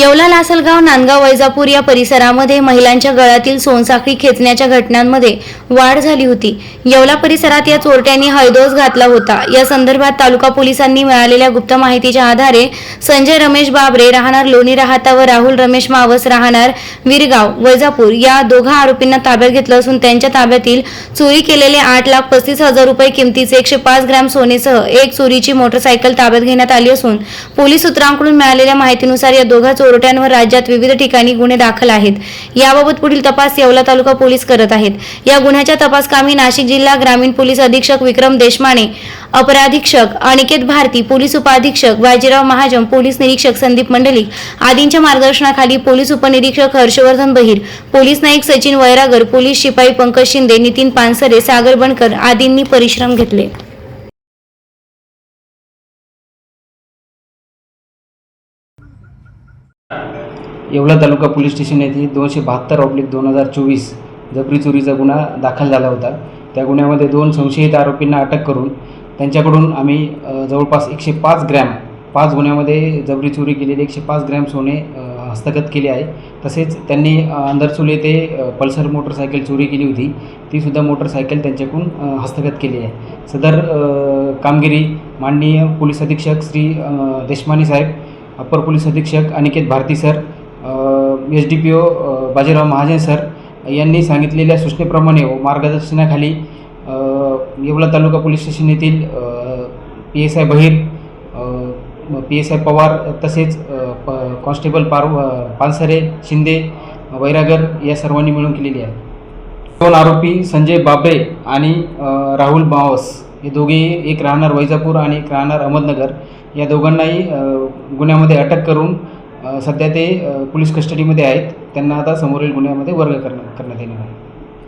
येवला लासलगाव नांदगाव वैजापूर या परिसरामध्ये महिलांच्या गळ्यातील सोनसाखळी खेचण्याच्या घटनांमध्ये वाढ झाली होती. येवला परिसरात या चोरट्यांनी हळदोस घातला होता. या संदर्भात तालुका पोलिसांनी मिळालेल्या गुप्त माहितीच्या आधारे संजय रमेश बाबरे राहणार लोणी राहता व राहुल रमेश मावस राहणार विरगाव वैजापूर या दोघा आरोपींना ताब्यात घेतलं असून त्यांच्या ताब्यातील चोरी केलेले आठ लाख पस्तीस हजार रुपये किमतीचे एकशे पाच ग्रॅम सोनेसह एक चोरीची मोटरसायकल ताब्यात घेण्यात आली असून पोलीस सूत्रांकडून मिळालेल्या माहितीनुसार या दोघा चोरट्यांवर राज्यात विविध ठिकाणी गुन्हे दाखल आहेत. याबाबत पुढील तपास येवला तालुका पोलीस करत आहेत. या गुन्ह्याच्या तपासकामी नाशिक जिल्हा ग्रामीण पोलीस अधीक्षक विक्रम देशमाने अपराधीक्षक अनिकेत भारती पोलीस उपाधीक्षक बाजीराव महाजन पोलीस निरीक्षक संदीप मंडलिक आदींच्या मार्गदर्शनाखाली पोलीस उपनिरीक्षक हर्षवर्धन बहिर पोलीस नाईक सचिन वैरागर पोलीस शिपाई पंकज शिंदे नितीन पानसरे सागर बनकर आदींनी परिश्रम घेतले. येवला तालुका पोलीस स्टेशन येथे दोनशे बहात्तर ऑब्लिक दोन हजार चोवीस जबरी चोरीचा गुन्हा दाखल झाला होता. त्या गुन्ह्यामध्ये दोन संशयित आरोपींना अटक करून त्यांच्याकडून आम्ही जवळपास एकशे पाच ग्रॅम पाच गुन्ह्यामध्ये जबरी चोरी केलेली एकशे पाच ग्रॅम सोने हस्तगत केले आहे. तसेच त्यांनी अ, अंदरचुले ते पल्सर मोटरसायकल चोरी केली होती. तीसुद्धा मोटरसायकल त्यांच्याकडून हस्तगत केली आहे. सदर कामगिरी माननीय पोलीस अधीक्षक श्री अ, देशमाने साहेब अप्पर पोलीस अधीक्षक Aniket Bharati sir S D P O Bajirao Mahajan sir यांनी सांगितलेल्या सूचनेप्रमाणे व मार्गदर्शनाखाली येवला तालुका पोलीस स्टेशन येथील P S I Bahir P S I Pawar तसेच प कॉन्स्टेबल पार पानसरे शिंदे वैरागर या सर्वांनी मिळून केलेली आहे. दोन आरोपी संजय बाबरे आणि राहुल मावस. हे दोघे एक राहणार वैजापूर आणि एक राहणार अहमदनगर. या दोघांनाही गुन्ह्यामध्ये अटक करून सध्या ते पोलीस कस्टडीमध्ये आहेत. त्यांना आता समोरील गुन्ह्यामध्ये वर्ग करण्यात करण्यात येणार आहे.